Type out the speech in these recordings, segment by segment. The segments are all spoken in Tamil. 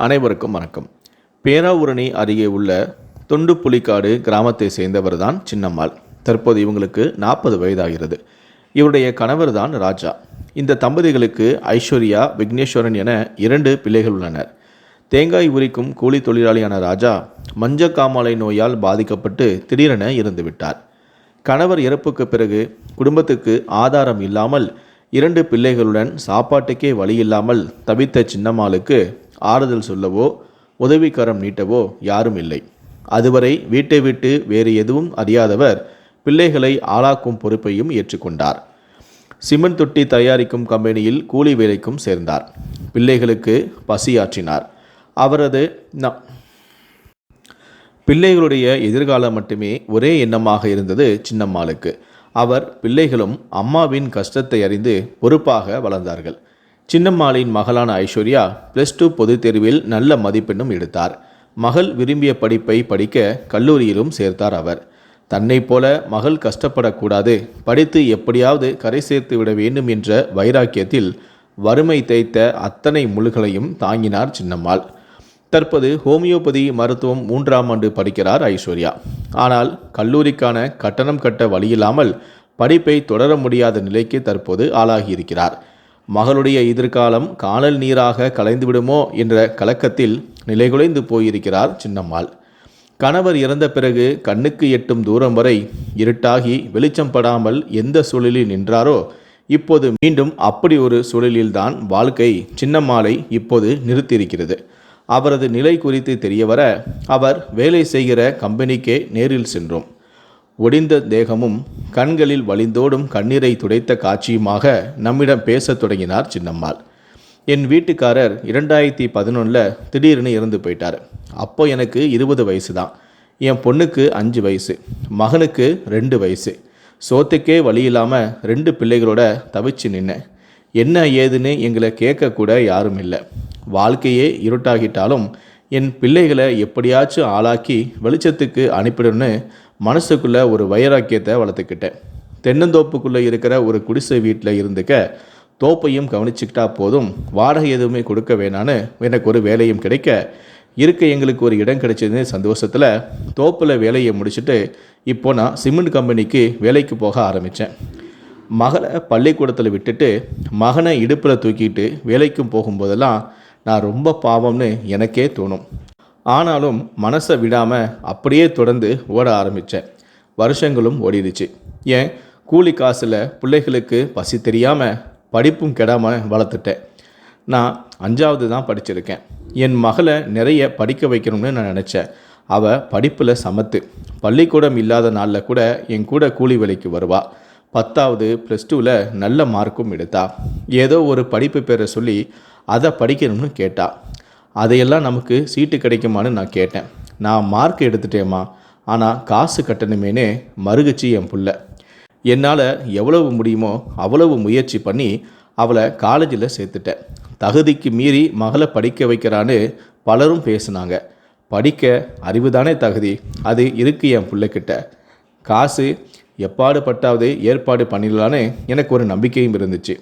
அனைவருக்கும் வணக்கம். பேராவூரணி அருகே உள்ள தொண்டு புலிக்காடு கிராமத்தை சேர்ந்தவர் தான் சின்னம்மாள். தற்போது இவங்களுக்கு நாற்பது வயதாகிறது. இவருடைய கணவர் தான் ராஜா. இந்த தம்பதிகளுக்கு ஐஸ்வர்யா விக்னேஸ்வரன் என இரண்டு பிள்ளைகள் உள்ளனர். தேங்காய் உரிக்கும் கூலி தொழிலாளியான ராஜா மஞ்ச காமாலை நோயால் பாதிக்கப்பட்டு திடீரென இறந்துவிட்டார் கணவர் இறப்புக்கு பிறகு குடும்பத்துக்கு ஆதாரம் இல்லாமல் இரண்டு பிள்ளைகளுடன் சாப்பாட்டுக்கே வழி இல்லாமல் தவித்த சின்னம்மாளுக்கு ஆறுதல் சொல்லவோ உதவிக்கரம் நீட்டவோ யாரும் இல்லை. அதுவரை வீட்டை விட்டு வேறு எதுவும் அறியாதவர் பிள்ளைகளை ஆளாக்கும் பொறுப்பையும் ஏற்றுக்கொண்டார். சிமெண்ட் தொட்டி தயாரிக்கும் கம்பெனியில் கூலி வேலைக்கும் சேர்ந்தார். பிள்ளைகளுக்கு பசியாற்றினார். அவரது பிள்ளைகளுடைய எதிர்காலம் மட்டுமே ஒரே எண்ணமாக இருந்தது சின்னம்மாளுக்கு. அவர் பிள்ளைகளும் அம்மாவின் கஷ்டத்தை அறிந்து பொறுப்பாக வளர்ந்தார்கள். சின்னம்மாளின் மகளான ஐஸ்வர்யா ப்ளஸ் டூ பொதுத் தேர்வில் நல்ல மதிப்பெண்ணும் எடுத்தார். மகள் விரும்பிய படிப்பை படிக்க கல்லூரியிலும் சேர்த்தார் அவர். தன்னைப் போல மகள் கஷ்டப்படக்கூடாது படித்து எப்படியாவது கரை சேர்த்து விட வேண்டும் என்ற வைராக்கியத்தில் வறுமை தேய்த்த அத்தனை முழுகளையும் தாங்கினார் சின்னம்மாள். தற்போது ஹோமியோபதி மருத்துவம் மூன்றாம் ஆண்டு படிக்கிறார் ஐஸ்வர்யா. ஆனால் கல்லூரிக்கான கட்டணம் கட்ட வழியில்லாமல் படிப்பை தொடர முடியாத நிலைக்கு தற்போது ஆளாகியிருக்கிறார். மகளுடைய எதிர்காலம் காணல் நீராக கலைந்துவிடுமோ என்ற கலக்கத்தில் நிலைகுலைந்து போயிருக்கிறார் சின்னம்மாள். கணவர் இறந்த பிறகு கண்ணுக்கு எட்டும் தூரம் வரை இருட்டாகி வெளிச்சம் படாமல் எந்த சூழலில் நின்றாரோ இப்போது மீண்டும் அப்படி ஒரு சூழலில்தான் வாழ்க்கை சின்னம்மாளை இப்போது நிறுத்தியிருக்கிறது. அவரது நிலை குறித்து தெரியவர அவர் வேலை செய்கிற கம்பெனிக்கே நேரில் சென்றோம். ஒடிந்த தேகமும் கண்களில் வழிந்தோடும் கண்ணீரை துடைத்த காட்சியுமாக நம்மிடம் பேசத் தொடங்கினார் சின்னம்மாள். என் வீட்டுக்காரர் இரண்டாயிரத்தி பதினொன்றில் திடீர்னு இறந்து போயிட்டார். அப்போ எனக்கு இருபது வயசு தான் என் பொண்ணுக்கு அஞ்சு வயசு. மகனுக்கு ரெண்டு வயசு. சோத்துக்கே வழி இல்லாமல் ரெண்டு பிள்ளைகளோட தவிச்சு நின்னேன் என்ன ஏதுன்னு எங்களை கேட்கக்கூட யாரும் இல்லை. வாழ்க்கையே இருட்டாகிட்டாலும் என் பிள்ளைகளை எப்படியாச்சும் ஆளாக்கி வெளிச்சத்துக்கு அனுப்பிடணும்னு மனசுக்குள்ளே ஒரு வைராக்கியத்தை வளர்த்துக்கிட்டேன். தென்னந்தோப்புக்குள்ளே இருக்கிற ஒரு குடிசை வீட்டில் இருந்துக்க தோப்பையும் கவனிச்சுக்கிட்டா போதும். வாடகை எதுவுமே கொடுக்க வேணான்னு எனக்கு ஒரு வேலையும் கிடைக்க. இருக்க எங்களுக்கு ஒரு இடம் கிடைச்சதுன்னு சந்தோஷத்தில் தோப்பில் வேலையை முடிச்சுட்டு இப்போ நான் சிமெண்ட் கம்பெனிக்கு வேலைக்கு போக ஆரம்பித்தேன் மகளை பள்ளிக்கூடத்தில் விட்டுட்டு மகனை இடுப்பில் தூக்கிட்டு வேலைக்கும் போகும்போதெல்லாம் நான் ரொம்ப பாவம்னு எனக்கே தோணும். ஆனாலும் மனசை விடாமல் அப்படியே தொடர்ந்து ஓட ஆரம்பித்தேன் வருஷங்களும் ஓடிடுச்சு. ஏன்? கூலி காசில் பிள்ளைகளுக்கு பசி தெரியாமல் படிப்பும் கெடாமல் வளர்த்துட்டேன். நான் அஞ்சாவது தான் படிச்சிருக்கேன். என் மகளை நிறைய படிக்க வைக்கணும்னு நான் நினச்சேன். அவள் படிப்பில் சமத்து. பள்ளிக்கூடம் இல்லாத நாளில் கூட என் கூட கூலி வேலைக்கு வருவா. பத்தாவது ப்ளஸ் டூவில் நல்ல மார்க்கும் எடுத்தா. ஏதோ ஒரு படிப்பு பேரை சொல்லி அதை படிக்கணும்னு கேட்டாள் அதையெல்லாம் நமக்கு சீட்டு கிடைக்குமான்னு நான் கேட்டேன். நான் மார்க் எடுத்துட்டேம்மா. ஆனால் காசு கட்டணுமேனே மறுகச்சி என் புள்ள. என்னால் எவ்வளவு முடியுமோ அவ்வளவு முயற்சி பண்ணி அவளை காலேஜில் சேர்த்துட்டேன். தகுதிக்கு மீறி மகளை படிக்க வைக்கிறான்னு பலரும் பேசுனாங்க. படிக்க அறிவு தானே தகுதி. அது இருக்கு என் பிள்ளைக்கிட்ட. காசு எப்பாடு பட்டாவது ஏற்பாடு பண்ணிடலான்னு எனக்கு ஒரு நம்பிக்கையும் இருந்துச்சு.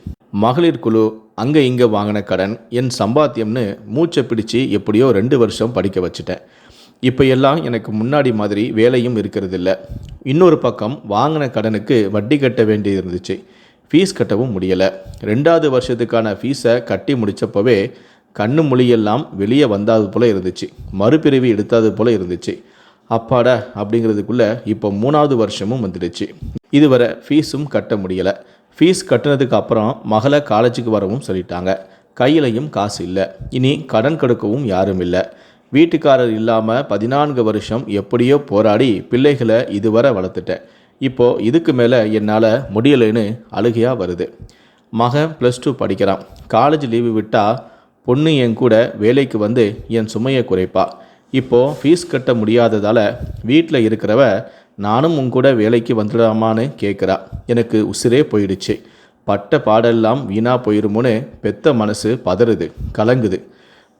மகளிர் குழு அங்கே இங்கே வாங்கின கடன் என் சம்பாத்தியம்னு மூச்சை பிடிச்சி எப்படியோ ரெண்டு வருஷம் படிக்க வச்சுட்டேன். இப்போ எல்லாம் எனக்கு முன்னாடி மாதிரி வேலையும் இருக்கிறதில்ல. இன்னொரு பக்கம் வாங்கின கடனுக்கு வட்டி கட்ட வேண்டியது இருந்துச்சு. ஃபீஸ் கட்டவும் முடியலை. ரெண்டாவது வருஷத்துக்கான ஃபீஸை கட்டி முடித்தப்பவே கண்ணு மொழியெல்லாம் வெளியே வந்தாது போல் இருந்துச்சு. மறுபிரிவு எடுத்தாது போல் இருந்துச்சு. அப்பாடா அப்படிங்கிறதுக்குள்ளே இப்போ மூணாவது வருஷமும் வந்துடுச்சு. இதுவரை ஃபீஸும் கட்ட முடியலை. ஃபீஸ் கட்டினதுக்கு அப்புறம் மகளை காலேஜுக்கு வரவும் சொல்லிட்டாங்க. கையிலையும் காசு இல்லை. இனி கடன் கொடுக்கவும் யாரும் இல்லை. வீட்டுக்காரர் இல்லாமல் பதினான்கு வருஷம் எப்படியோ போராடி பிள்ளைகளை இதுவரை வளர்த்துட்டேன். இப்போது இதுக்கு மேலே என்னால் முடியலைன்னு அழுகையாக வருது. மகன் ப்ளஸ் டூ படிக்கிறான். காலேஜ் லீவு விட்டால் பொண்ணு என் கூட வேலைக்கு வந்து என் சுமையை குறைப்பா. இப்போது ஃபீஸ் கட்ட முடியாததால் வீட்டில் இருக்கிறவ நானும் உன் கூட வேலைக்கு வந்துடலாமான்னு கேட்குறா எனக்கு உசிரே போயிடுச்சு. பட்ட பாடெல்லாம் வீணாக போயிருமோன்னு பெத்த மனசு பதறுது கலங்குது.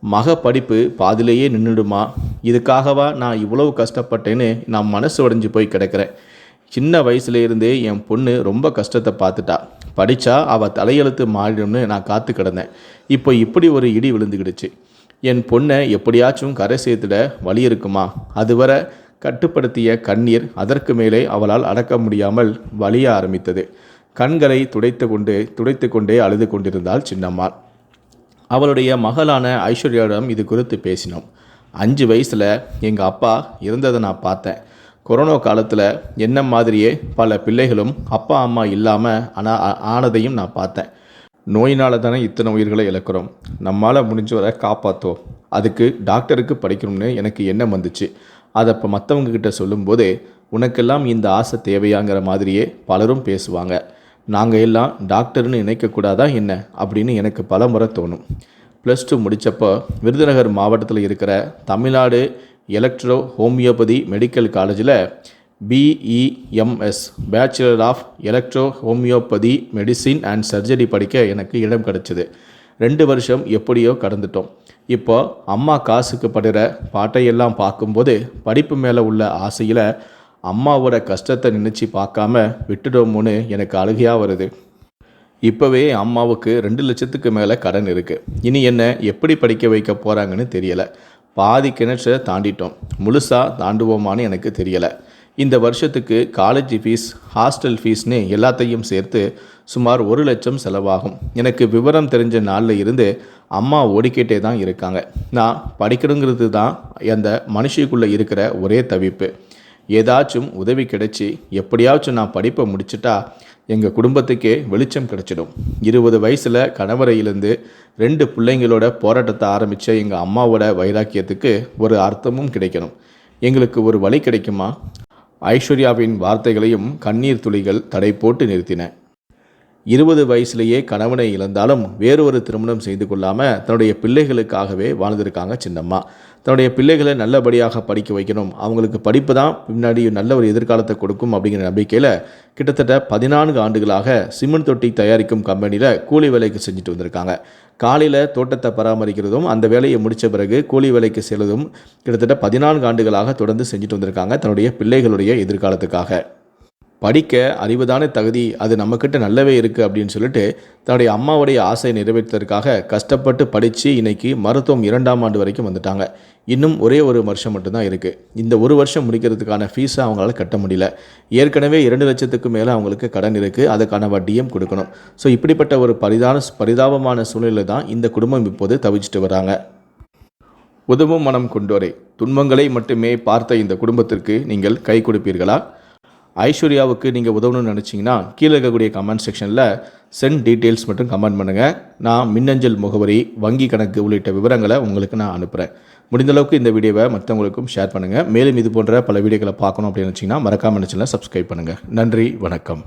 மக படிப்பு பாதிலேயே நின்றுடுமா இதுக்காகவா நான் இவ்வளவு கஷ்டப்பட்டேன்னு நான் மனசு உடைஞ்சு போய் கிடக்கிறேன். சின்ன வயசுலேருந்தே என் பொண்ணு ரொம்ப கஷ்டத்தை பார்த்துட்டா. படித்தா அவள் தலையெழுத்து மாறிடும்னு நான் காத்து கிடந்தேன். இப்போ இப்படி ஒரு இடி விழுந்துக்கிடுச்சு என் பொண்ணை எப்படியாச்சும் கரை சேர்த்துட வழி இருக்குமா? அதுவரை கட்டுப்படுத்திய கண்ணீர் அதற்கு மேலே அவளால் அடக்க முடியாமல் வலிய ஆரம்பித்தது. கண்களை துடைத்து கொண்டு துடைத்து கொண்டே அழுது கொண்டிருந்தாள் சின்னம்மாள் அவளுடைய மகளான ஐஸ்வர்யாவிடம் இது குறித்து பேசினோம். அஞ்சு வயசில் எங்கள் அப்பா இருந்ததை நான் பார்த்தேன். கொரோனா காலத்தில் என்ன மாதிரியே பல பிள்ளைகளும் அப்பா அம்மா இல்லாமல் ஆனால் ஆனதையும் நான் பார்த்தேன். நோயினால் தானே இத்தனை உயிர்களை இழக்கிறோம். நம்மால் முடிஞ்ச வரை காப்பாற்றோம் அதுக்கு டாக்டருக்கு படிக்கணும்னு எனக்கு எண்ணம் வந்துச்சு. அதை இப்போ மற்றவங்கக்கிட்ட சொல்லும்போது உனக்கெல்லாம் இந்த ஆசை தேவையாங்கிற மாதிரியே பலரும் பேசுவாங்க. நாங்கள் எல்லாம் டாக்டர்னு நினைக்கக்கூடாதா என்ன? அப்படின்னு எனக்கு பல முறை தோணும். ப்ளஸ் டூ முடித்தப்போ விருதுநகர் மாவட்டத்தில் இருக்கிற தமிழ்நாடு எலக்ட்ரோ ஹோமியோபதி மெடிக்கல் காலேஜில் BEMS bachelor of electro homeopathy medicine and surgery படிக்க எனக்கு இடம் கிடச்சிது. ரெண்டு வருஷம் எப்படியோ கடந்துட்டோம். இப்போ அம்மா காசுக்கு படுற பாட்டையெல்லாம் பார்க்கும்போது படிப்பு மேலே உள்ள ஆசையில் அம்மாவோட கஷ்டத்தை நினச்சி பார்க்காம விட்டுடோமோன்னு எனக்கு அழுகையாக வருது. இப்போவே அம்மாவுக்கு ரெண்டு லட்சத்துக்கு மேலே கடன் இருக்குது இனி என்ன எப்படி படிக்க வைக்க போகிறாங்கன்னு தெரியலை. பாதி கிணற்றை தாண்டிட்டோம். முழுசாக தாண்டுவோமான்னு எனக்கு தெரியலை. இந்த வருஷத்துக்கு காலேஜ் ஃபீஸ் ஹாஸ்டல் ஃபீஸ்னு எல்லாத்தையும் சேர்த்து சுமார் ஒரு லட்சம் செலவாகும். எனக்கு விவரம் தெரிஞ்ச நாளில் இருந்து அம்மா ஓடிக்கிட்டே தான் இருக்காங்க. நான் படிக்கணுங்கிறது தான் அந்த மனுஷிக்குள்ளே இருக்கிற ஒரே தவிப்பு. ஏதாச்சும் உதவி கிடைச்சி எப்படியாச்சும் நான் படிப்பை முடிச்சிட்டா எங்கள் குடும்பத்துக்கே வெளிச்சம் கிடச்சிடும். இருபது வயசில் கணவரையிலேருந்து ரெண்டு பிள்ளைங்களோட போராட்டத்தை ஆரம்பித்த எங்கள் அம்மாவோட வைராக்கியத்துக்கு ஒரு அர்த்தமும் கிடைக்கணும். எங்களுக்கு ஒரு வழி கிடைக்குமா? ஐஸ்வர்யாவின் வார்த்தைகளையும் கண்ணீர் துளிகள் தடை போட்டு நிறுத்தின. இருபது வயசுலேயே கணவனை இழந்தாலும் வேறொரு திருமணம் செய்து கொள்ளாமல் தன்னுடைய பிள்ளைகளுக்காகவே வாழ்ந்திருக்காங்க சின்னம்மா. தன்னுடைய பிள்ளைகளை நல்லபடியாக படிக்க வைக்கணும். அவங்களுக்கு படிப்பு தான் பின்னாடி நல்ல ஒரு எதிர்காலத்தை கொடுக்கும் அப்படிங்கிற நம்பிக்கையில் கிட்டத்தட்ட பதினான்கு ஆண்டுகளாக சிமெண்ட் தொட்டி தயாரிக்கும் கம்பெனியில் கூலி வேலைக்கு செஞ்சுட்டு வந்திருக்காங்க. காலையில் தோட்டத்தை பராமரிக்கிறதும் அந்த வேலையை முடித்த பிறகு கூலி வேலைக்கு செல்வதும் கிட்டத்தட்ட பதினான்கு ஆண்டுகளாக தொடர்ந்து செஞ்சுட்டு வந்திருக்காங்க தன்னுடைய பிள்ளைகளுடைய எதிர்காலத்துக்காக. படிக்க அறிவுதானே தகுதி அது நம்மக்கிட்ட நல்லவே இருக்குது அப்படின்னு சொல்லிட்டு தன்னுடைய அம்மாவுடைய ஆசையை நிறைவேற்றுவதற்காக கஷ்டப்பட்டு படித்து இன்னைக்கு மருத்துவம் இரண்டாம் ஆண்டு வரைக்கும் வந்துட்டாங்க. இன்னும் ஒரே ஒரு வருஷம் மட்டும்தான் இருக்குது இந்த ஒரு வருஷம் முடிக்கிறதுக்கான ஃபீஸை அவங்களால கட்ட முடியல. ஏற்கனவே இரண்டு லட்சத்துக்கு மேலே அவங்களுக்கு கடன் இருக்குது அதுக்கான வட்டியும் கொடுக்கணும். ஸோ இப்படிப்பட்ட ஒரு பரிதான பரிதாபமான சூழ்நிலை தான் இந்த குடும்பம் இப்போது தவிச்சிட்டு வராங்க. உதவும் மனம் கொண்டோரே. துன்பங்களை மட்டுமே பார்த்த இந்த குடும்பத்திற்கு நீங்கள் கை கொடுப்பீர்களா? ஐஸ்வர்யாவுக்கு நீங்கள் உதவணும்னு நினச்சிங்கன்னா கீழே இருக்கக்கூடிய கமெண்ட் செக்ஷனில் சென்ட் டீட்டெயில்ஸ் மட்டும் கமெண்ட் பண்ணுங்கள் நான் மின்னஞ்சல் முகவரி வங்கி கணக்கு உள்ளிட்ட விவரங்களை உங்களுக்கு நான் அனுப்புகிறேன் முடிந்தளவுக்கு இந்த வீடியோவை மற்றவங்களுக்கும் ஷேர் பண்ணுங்கள் மேலும் இது போன்ற பல வீடியோக்களை பார்க்கணும் அப்படின்னு நினச்சிங்கன்னா மறக்காமல் நினச்சிங்கன்னா சப்ஸ்கிரைப் பண்ணுங்கள் நன்றி வணக்கம்.